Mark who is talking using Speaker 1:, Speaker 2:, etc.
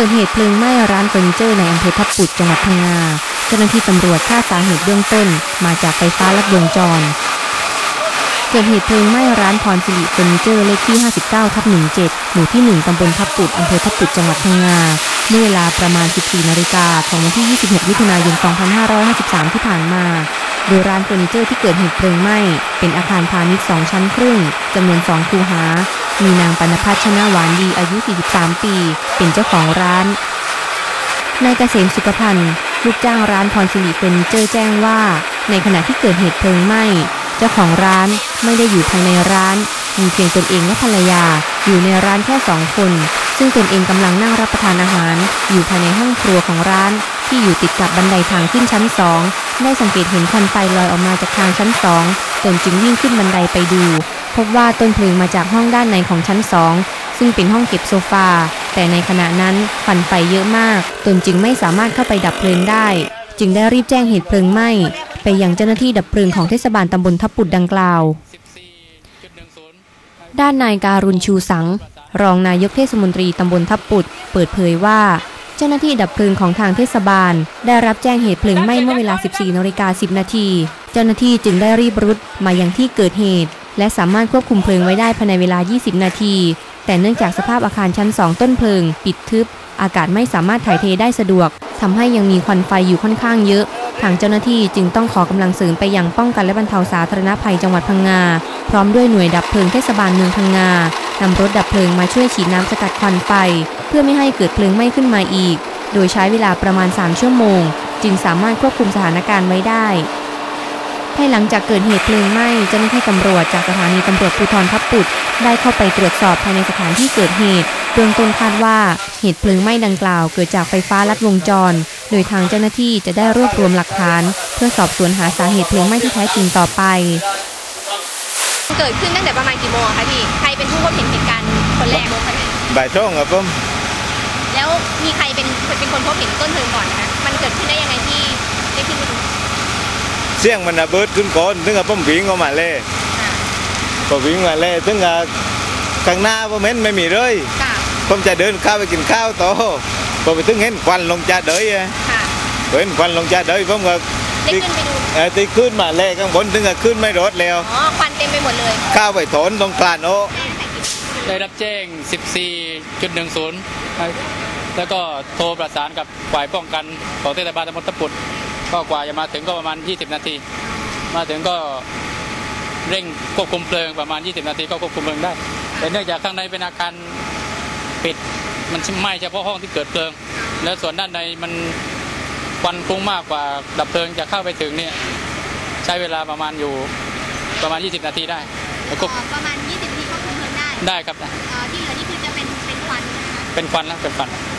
Speaker 1: กิดเหตุเพลิงไหม้ร้านเฟอร์นิเจอร์ในอำเภอทับปุดจังหวัดพังงา เจ้าหน้าที่ตำรวจคาดสาเหตุเบื้องต้น มาจากไฟฟ้าลัดวงจร เกิดเหตุเพลิงไหม้ร้านพรสิริเฟอร์นิเจอร์เลขที่ 59ทับ17 หมู่ที่ 1 ตำบลทับปุดอำเภอทับปุดจังหวัดพังงา เมื่อเวลาประมาณ 14 นาฬิกาของวันที่ 26 มิถุนายน 2553 ที่ผ่านมา โดยร้านเฟอร์นิเจอร์ที่เกิดเหตุเพลิงไหม้ เป็นอาคารพาณิชย์ 2 ชั้นครึ่งจำนวน 2 คูหา มีนางปนพัชชนะหวานดีอายุ 43 ปี เป็นเจ้าของร้าน นายเกษมสุขพันธ์ลูกจ้างร้านพรสิริเฟอร์นิเจอร์แจ้งว่า ในขณะที่เกิดเหตุเพลิงไหม้ เจ้าของร้านไม่ได้อยู่ภายในร้าน มีเพียงตนเองและภรรยา อยู่ในร้านแค่สองคน ซึ่งตนเองกำลังนั่งรับประทานอาหาร อยู่ภายในห้องครัวของร้าน ที่อยู่ติดกับบันไดทางขึ้นชั้นสองได้สังเกตเห็นควันไฟลอยออกมาจากทางชั้นสองตนจึงวิ่งขึ้นบันไดไปดู พบว่าต้นเพลิงมาจากห้องด้านในของชั้นสองซึ่งเป็นห้องเก็บโซฟา แต่ในขณะนั้นควันไฟเยอะมาก ตนจึงไม่สามารถเข้าไปดับเพลิงได้ จึงได้รีบแจ้งเหตุเพลิงไหม้ไปยังเจ้าหน้าที่ดับเพลิงของเทศบาลตำบลทับปุดดังกล่าว ด้านนายการุณชูสัง รองนายกเทศมนตรีตำบลทับปุดเปิดเผยว่า เจ้าหน้าที่ดับเพลิงของทางเทศบาล ได้รับแจ้งเหตุเพลิงไหม้เมื่อเวลา 14นาฬิกา10 นาที เจ้าหน้าที่จึงได้รีบรุดมายังที่เกิดเหตุ และสามารถควบคุมเพลิงไว้ได้ภายในเวลา 20 นาที แต่เนื่องจากสภาพอาคารชั้น 2 ต้นเพลิง ปิดทึบ อากาศไม่สามารถถ่ายเทได้สะดวกทำให้ยังมีควันไฟอยู่ค่อนข้างเยอะ ทางเจ้าหน้าที่จึงต้องขอกำลังเสริมไปยังป้องกันและบรรเทาสาธารณภัยจังหวัดพังงา พร้อมด้วยหน่วยดับเพลิงเทศบาลเมืองพังงา นำรถดับเพลิงมาช่วยฉีดน้ำสกัดควันไฟ เพื่อไม่ให้เกิดเพลิงไหม้ขึ้นมาอีก โดยใช้เวลาประมาณ 3 ชั่วโมง จึงสามารถควบคุมสถานการณ์ไว้ได้ภายหลังจากเกิดเหตุเพลิงไหม้เจ้าหน้าที่ตำรวจจากสถานีตำรวจภูธรทับปุดได้เข้าไปตรวจสอบภายในสถานที่เกิดเหตุเบื้องต้นคาดว่าเหตุเพลิงไหม้ดังกล่าว เกิดจากไฟฟ้าลัดวงจร โดยทางเจ้าหน้าที่จะได้รวบรวมหลักฐาน เพื่อสอบสวนหาสาเหตุเพลิงไหม้ที่แท้จริงต่อไป
Speaker 2: เกิดขึ้นตั้งแต่ประมาณกี่โมงอะคะพี่ ใครเป็นผู้พบเห็นเหตุการณ์คนแรกคะเนี่ย
Speaker 3: บ่ายช่องครับผม
Speaker 2: แล้วมีใครเป็นเป็นคนพบเห็นต้นเพลิงก่อนนะคะมันเกิดขึ้นได้ยังไงที่ได้ขึ้นมาดู
Speaker 3: เสียงมันระเบิดขึ้นก่อนถึงกับผมวิ่งออกมาเลย
Speaker 2: ค่ะ
Speaker 3: พอวิ่งมาเลยถึงกับข้างหน้าผมเห็นไม่มีเลย
Speaker 2: ค่ะ
Speaker 3: ผมจะเดินเข้าไปกินข้าวต่อพอไปถึงเห็นควันลงจากเดยอะ
Speaker 2: ค่ะ
Speaker 3: พอเห็นควันลงจากเดยผมก็
Speaker 2: ได้ขึ้นไปดู
Speaker 3: เอ่อตีขึ้นมาเลยข้างบนถึงกับขึ้นไม่รถแล้ว
Speaker 2: อ๋อควันเต็มไปหมดเลย
Speaker 3: ข้าวไปถอนตรงกลานโอ้
Speaker 4: ได้รับแจ้ง 14.10 แล้วก็โทรประสานกับฝ่ายป้องกันของเทศบาลตำบลตะปุด ก็กว่าจะมาถึงก็ประมาณ 20 นาที มาถึงก็เร่งควบคุมเพลิงประมาณ 20 นาทีก็ควบคุมเพลิงได้ แต่เนื่องจากข้างในเป็นอาคารปิด มันไหม้เฉพาะห้องที่เกิดเพลิง แล้วส่วนด้านในมัน ควันคลุ้งมากกว่าดับเพลิงจะเข้าไปถึงเนี่ยใช้เวลาประมาณอยู่ประมาณ 20 นาทีได้แล้วก็
Speaker 2: ประมาณ 20 นาทีควบคุมเพลิงได้
Speaker 4: ได้ครับได้
Speaker 2: ที่เหลือนี่คือจะเป็นเป็นควันใช่ไหมคะ
Speaker 4: เป็นควันแล้วเป็นควัน
Speaker 2: แ